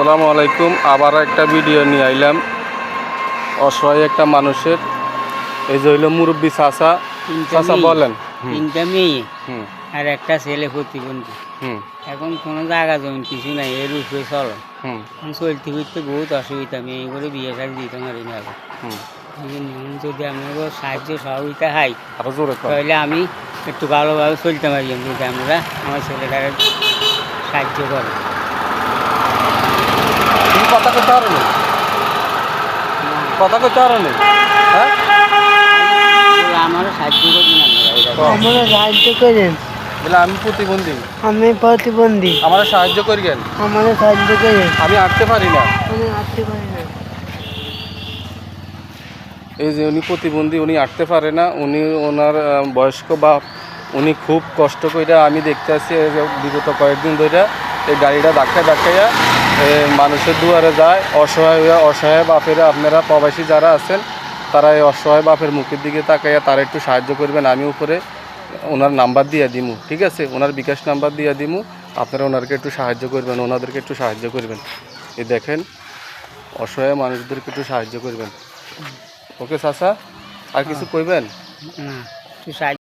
আসসালামু আলাইকুম। আবার একটা ভিডিও নিয়ে আইলাম। অসহায় একটা মানুষের। এই যে হইল মুরব্বী চাচা। মেয়ে। বলেন। তিনটা মেয়ে। হুম। আর একটা ছেলে প্রতিবন্ধী। হুম। এখন কোনো জায়গা জমি কিছু নাই এর উপরে চলো। চলতে ফিরতে বহুত অসুবিধা মেয়ে করে বিয়ে শাড়ি দিতে পারি না যদি আপনাকে সাহায্য সহযোগিতা হয় তাহলে আমি একটু ভালোভাবে চলতে পারি। যদি আমরা আমার ছেলেটাকে সাহায্য করে। তুমি কথা করতে পারো না কথা করতে পারো না হ্যাঁ আমারও সাহায্য করি না আপনারা এটা কর। আমরা সাহায্য করেন বলে আমি প্রতিবন্ধী আমি প্রতিবন্ধী আমার সাহায্য করি কেন আমাদের সাহায্য করেন আমি আঁকতে পারি না আমি আসতে পারি না এই যে উনি প্রতিবন্ধী উনি আঁকতে পারে না উনি ওনার বয়স্ক বাপ উনি খুব কষ্ট করে আমি দেখতে আসি বিগত কয়েকদিন ধরে এই গাড়িটা ধাক্কায় ধাক্কাইয়া মানুষের দুয়ারে যায় অসহায় অসহায় বাপেরা আপনারা প্রবাসী যারা আছেন তারা এই অসহায় বাপের মুখের দিকে তাকাইয়া তারা একটু সাহায্য করবেন। আমি উপরে ওনার নাম্বার দিয়ে দিমু ঠিক আছে? ওনার বিকাশ নাম্বার দিয়ে দিমু। আপনারা ওনারকে একটু সাহায্য করবেন ওনাদেরকে একটু সাহায্য করবেন। এই দেখেন অসহায় মানুষদেরকে একটু সাহায্য করবেন। ওকে চাচা আর কিছু কইবেন? না একটু সাহায্য